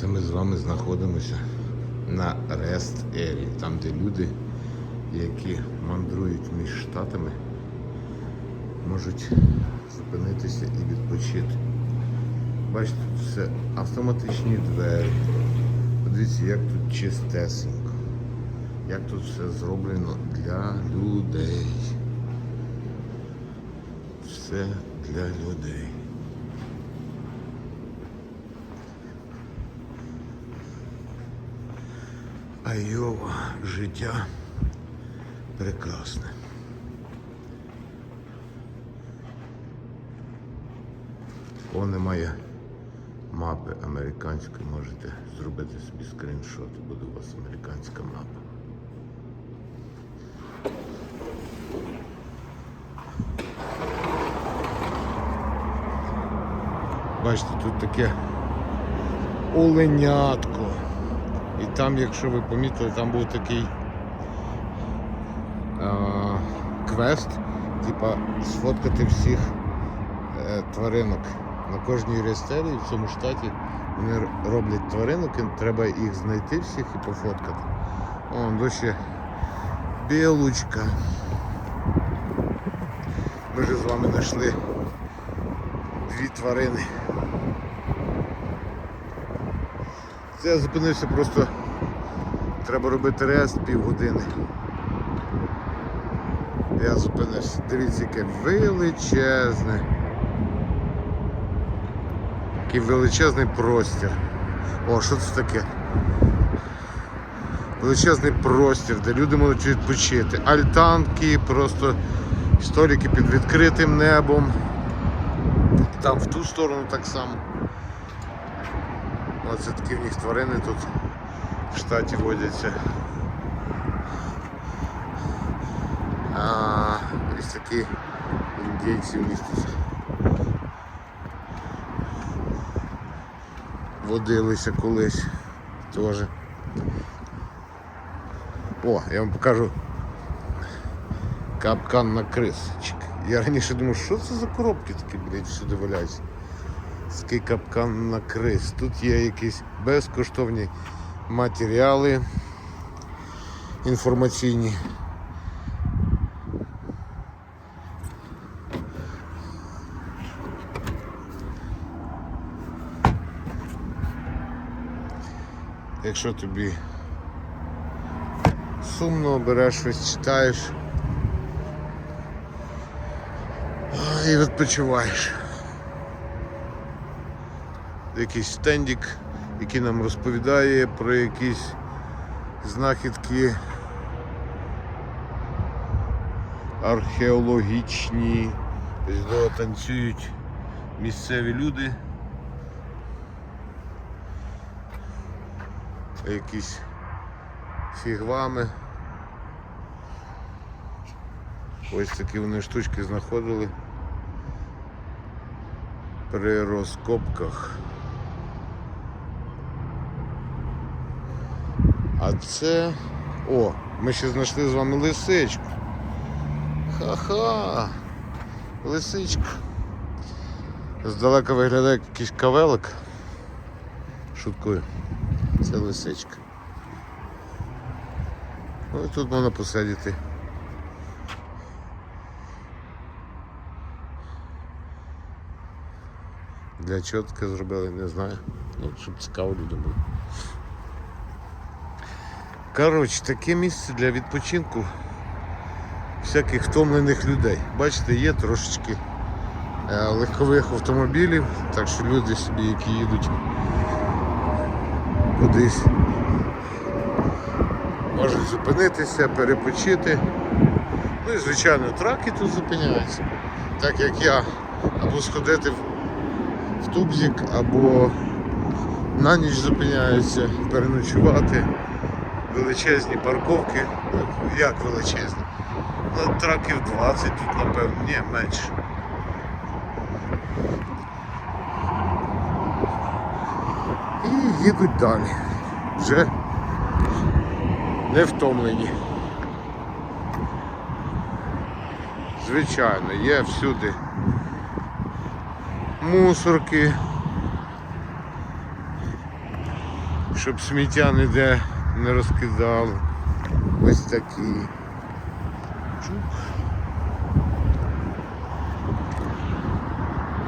Це ми з вами знаходимося на Рест Ері, там де люди, які мандрують між штатами, можуть зупинитися і відпочити. Бачите, тут все автоматичні двері. Подивіться, як тут чистесенько, як тут все зроблено для людей. Все для людей. Айова життя прекрасне. О, немає мапи американської, можете зробити собі скріншот, буде у вас американська мапа. Бачите, тут таке оленятко. І там, якщо ви помітили, там був такий а, квест, типа сфоткати всіх е, тваринок. На кожній рестерії в цьому штаті вони роблять тваринок, і треба їх знайти всіх і пофоткати. О, дощі білочка. Ми вже з вами знайшли дві тварини. Це я зупинився просто. Треба робити рест півгодини. Я зупинився. Дивіться, яке величезне. Який величезний простір. О, що це таке? Величезний простір, де люди можуть відпочити. Альтанки, просто столики під відкритим небом. Там в ту сторону так само. Оце такі в них тварини тут в штаті водяться. А, ось такі індійці в них тут водилися колись теж. О, я вам покажу капкан на крисочок. Я раніше думав, що це за коробки такі, блядь, всюди валяються. Такий капкан на крис. Тут є якісь безкоштовні матеріали інформаційні. Якщо тобі сумно береш щось читаєш і відпочиваєш якийсь стендік, який нам розповідає про якісь знахідки археологічні, де танцюють місцеві люди. Якісь фігвами. Ось такі вони штучки знаходили при розкопках. А це... О, ми ще знайшли з вами лисичку. Ха-ха! Лисичка. Здалека виглядає як якийсь кавелик. Шуткую. Це лисичка. Ну і тут можна посадити. Для чого таке зробили, не знаю. Ну, щоб цікаво людям було. Коротше, таке місце для відпочинку всяких втомлених людей. Бачите, є трошечки е, легкових автомобілів, так що люди собі, які їдуть кудись, можуть зупинитися, перепочити. Ну і звичайно траки тут зупиняються. Так як я або сходити в, тубзик, або на ніч зупиняються, переночувати. Величезні парковки. Як величезні? Ну, траків 20 тут, напевно, ні, менше. І їдуть далі. Вже не втомлені. Звичайно, є всюди мусорки. щоб сміття ніде не розкидало. Ось такі. Чук.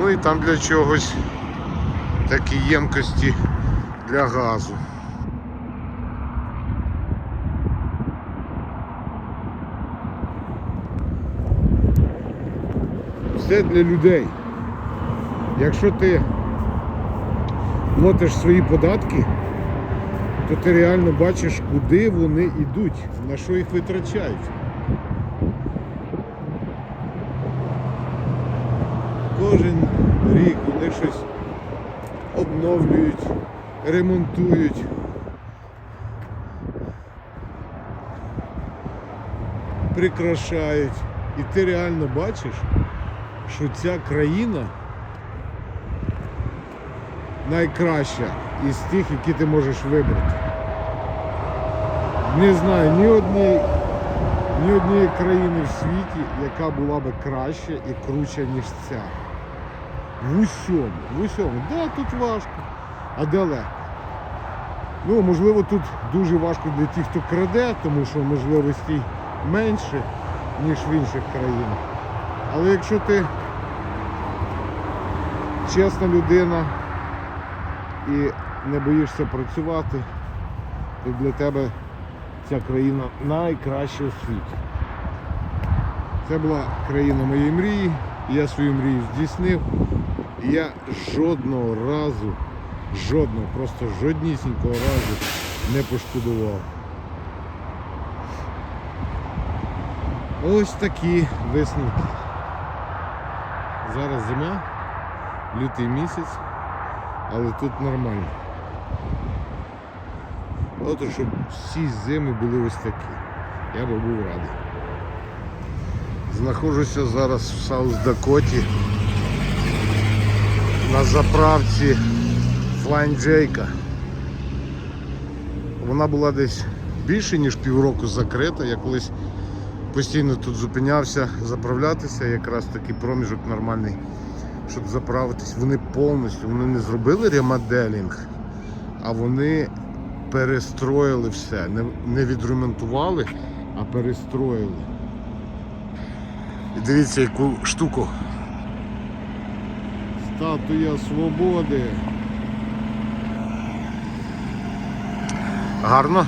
Ну і там для чогось такі ємкості для газу. Все для людей. Якщо ти платиш свої податки, то ти реально бачиш, куди вони йдуть, на що їх витрачають. Кожен рік вони щось обновлюють, ремонтують. Прикрашають. І ти реально бачиш, що ця країна найкраща із тих, які ти можеш вибрати. Не знаю ні однієї, ні однієї країни в світі, яка була би краща і круча, ніж ця. В усьому, в усьому. Да, тут важко, а де легко. Ну, можливо, тут дуже важко для тих, хто краде, тому що можливостей менше, ніж в інших країнах. Але якщо ти чесна людина і не боїшся працювати, то для тебе ця країна найкраща у світі. Це була країна моєї мрії, я свою мрію здійснив. І я жодного разу, жодного, просто жоднісінького разу не пошкодував. Ось такі висновки. Зараз зима, лютий місяць, але тут нормально. От щоб всі зими були ось такі. Я би був радий. Знаходжуся зараз в Саус Дакоті на заправці Flying Джейка. Вона була десь більше, ніж півроку закрита. Я колись постійно тут зупинявся заправлятися, якраз такий проміжок нормальний, щоб заправитись. Вони повністю вони не зробили ремоделінг, а вони перестроїли все. Не, не відремонтували, а перестроїли. І дивіться, яку штуку. Статуя свободи. Гарно.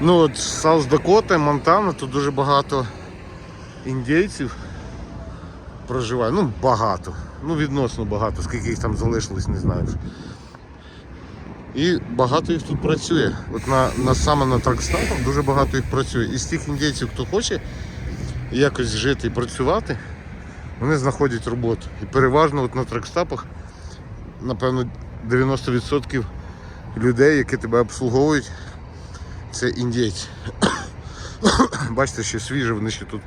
Ну от Саус Дакота, Монтана, тут дуже багато індійців проживає. Ну, багато. Ну, відносно багато, скільки їх там залишилось, не знаю. І багато їх тут працює. От на, на саме на тракстатах дуже багато їх працює. Із тих індійців, хто хоче якось жити і працювати, вони знаходять роботу. І переважно от на тракстапах, напевно, 90% людей, які тебе обслуговують, це індійці. Бачите, ще свіже, вони ще тут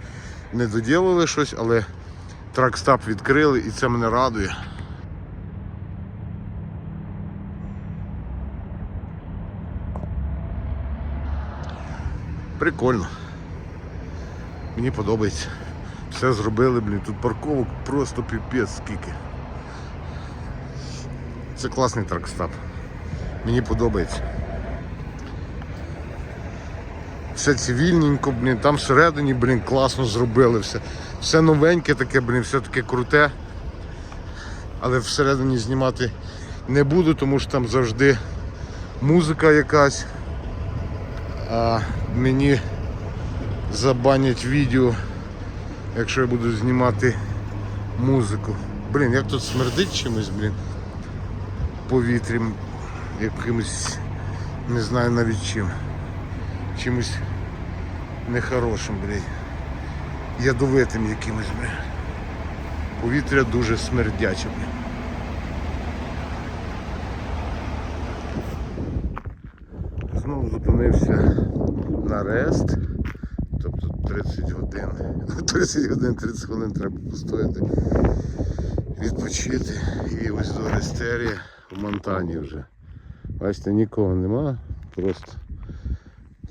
не доділили щось, але тракстап відкрили і це мене радує. Прикольно. Мені подобається. Все зробили, блін, тут парковок просто піпець скільки. Це класний тракстап. Мені подобається. Все цивільненько, блін, там всередині, блін, класно зробили все. Все новеньке таке, блін, все таке круте. Але всередині знімати не буду, тому що там завжди музика якась. Мені забанять відео, якщо я буду знімати музику. Блін, як тут смердить чимось, блін. Повітрям якимось, не знаю навіть чим. Чимось нехорошим, блядь. Ядовитим якимось, блядь. Повітря дуже смердяче, блядь. Знову зупинився на рест. Тобто 30 годин. 30 годин, 30 хвилин треба постояти, відпочити. І ось до Рестерія в Монтані вже. Бачите, нікого нема, просто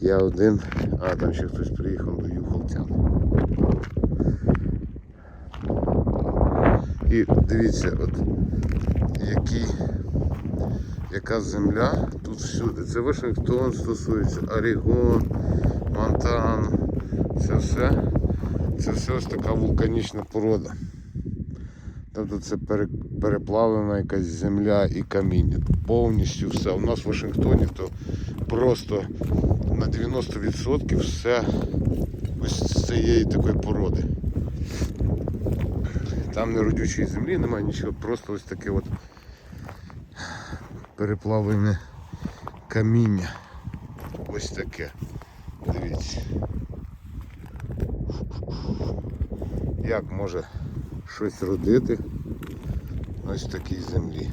я один, а там ще хтось приїхав до Юхолтян. І дивіться, от який яка земля тут всюди. Це Вашингтон стосується, Орігон, Монтан. Це все. Це все ось така вулканічна порода. Тобто це переплавлена якась земля і каміння. Повністю все. У нас в Вашингтоні то просто на 90% все ось з цієї такої породи. Там не родючої землі, немає нічого, просто ось таке от переплавлене каміння. Ось таке. Дивіться. Як може щось родити ось такій землі?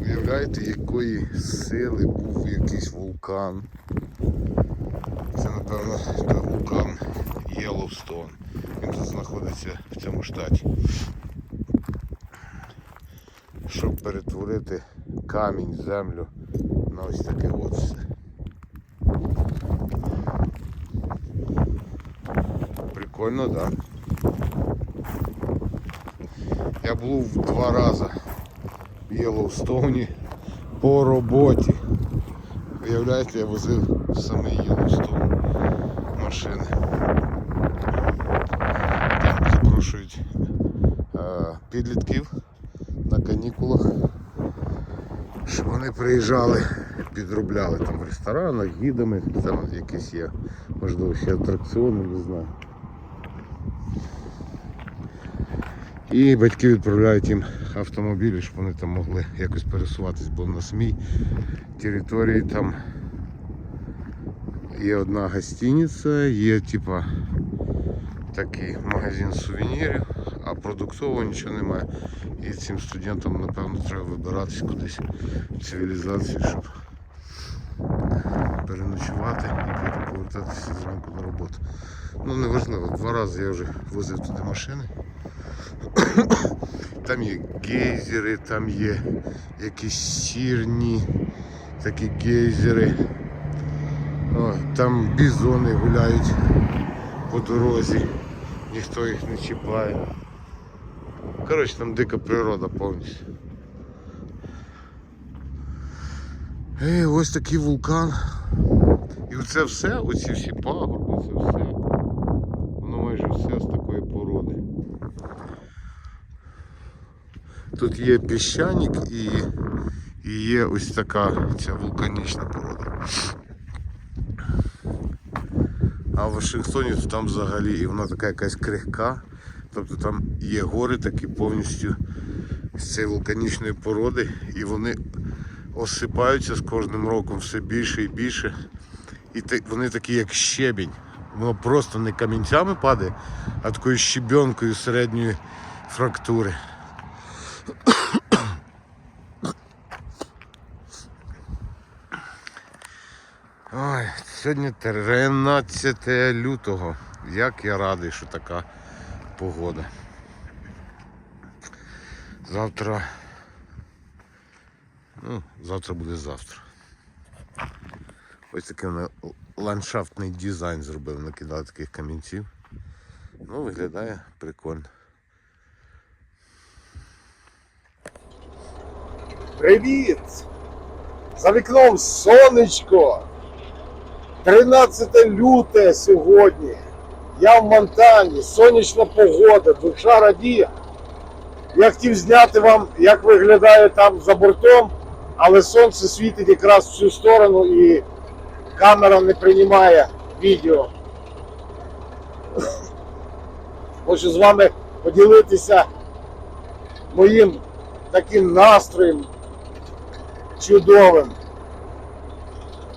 Уявляєте, якої сили був якийсь вулкан. Це, напевно, вулкан Єловстон. Він тут знаходиться в цьому штаті. Перетворити камінь, землю на ось таке от все. Прикольно, так? Да? Я був два рази в Єлоустоуні по роботі. Виявляєте, я возив в самий Єлоустоун машини. Там запрошують е, підлітків на канікулах, щоб вони приїжджали, підробляли там в ресторанах, гідами, там якісь є, можливо, ще атракціони, не знаю. І батьки відправляють їм автомобілі, щоб вони там могли якось пересуватись, бо на самій території там є одна гостиниця, є типа такий магазин сувенірів, а продуктового нічого немає. І цим студентам, напевно, треба вибиратись кудись в цивілізацію, щоб переночувати і потім повертатися зранку на роботу. Ну неважливо, два рази я вже возив туди машини. Там є гейзери, там є якісь сірні такі гейзери. О, там бізони гуляють по дорозі, ніхто їх не чіпає. Коротше, там дика природа повністю. Ей, ось такий вулкан. І оце все, оці всі пагорби, це все. Воно майже все з такої породи. Тут є піщаник і, і є ось така ця вулканічна порода. А в Вашингтоні то там взагалі і вона така якась крихка. Тобто там є гори такі повністю з цієї вулканічної породи і вони осипаються з кожним роком все більше і більше. І вони такі як щебінь. Воно просто не камінцями падає, а такою щебенкою середньої фрактури. Ой, сьогодні 13 лютого. Як я радий, що така погода. Завтра. Ну, завтра буде завтра. Ось такий ландшафтний дизайн зробили, накидали таких камінців. Ну, виглядає прикольно. Привіт! За вікном сонечко. 13 люте сьогодні. Я в Монтані, сонячна погода, душа радіє. Я хотів зняти вам, як виглядає там за бортом, але сонце світить якраз в цю сторону і камера не приймає відео. Хочу з вами поділитися моїм таким настроєм чудовим.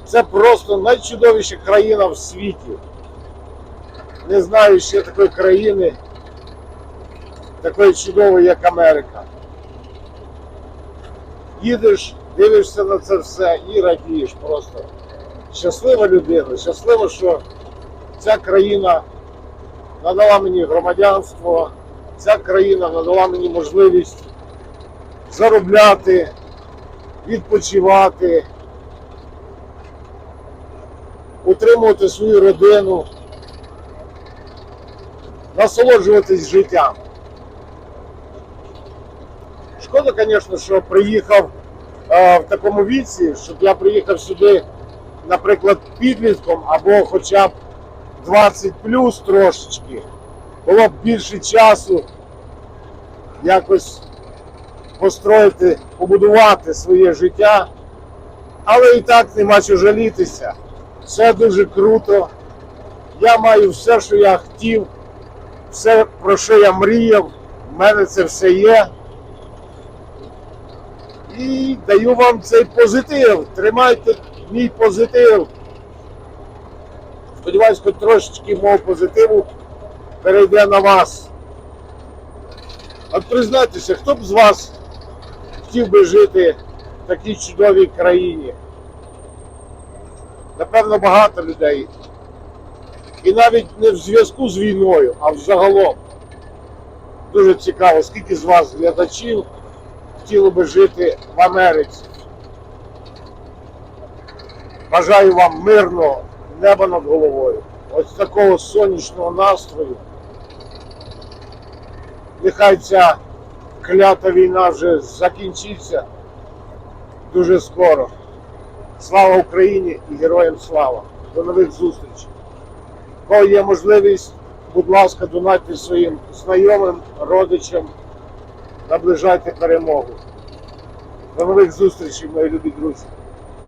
Це просто найчудовіша країна в світі. Не знаю ще такої країни, такої чудової, як Америка. Їдеш, дивишся на це все і радієш просто. Щаслива людина, щаслива, що ця країна надала мені громадянство, ця країна надала мені можливість заробляти, відпочивати, утримувати свою родину, насолоджуватись життям. Шкода, звісно, що приїхав е, в такому віці, щоб я приїхав сюди, наприклад, підлітком або хоча б 20 плюс трошечки, було б більше часу якось построїти, побудувати своє життя. Але і так нема чого жалітися. Все дуже круто. Я маю все, що я хотів, все, про що я мріяв. В мене це все є. І даю вам цей позитив. Тримайте мій позитив. Сподіваюсь, хоч трошечки мого позитиву перейде на вас. От признайтеся, хто б з вас хотів би жити в такій чудовій країні? Напевно, багато людей. І навіть не в зв'язку з війною, а взагалом. Дуже цікаво, скільки з вас глядачів хотіли би жити в Америці. Бажаю вам мирного неба над головою. Ось такого сонячного настрою. Нехай ця клята війна вже закінчиться дуже скоро. Слава Україні і героям слава! До нових зустрічей! Коли є можливість, будь ласка, донайте своїм знайомим, родичам, наближайте перемогу. До нових зустрічей, мої любі друзі!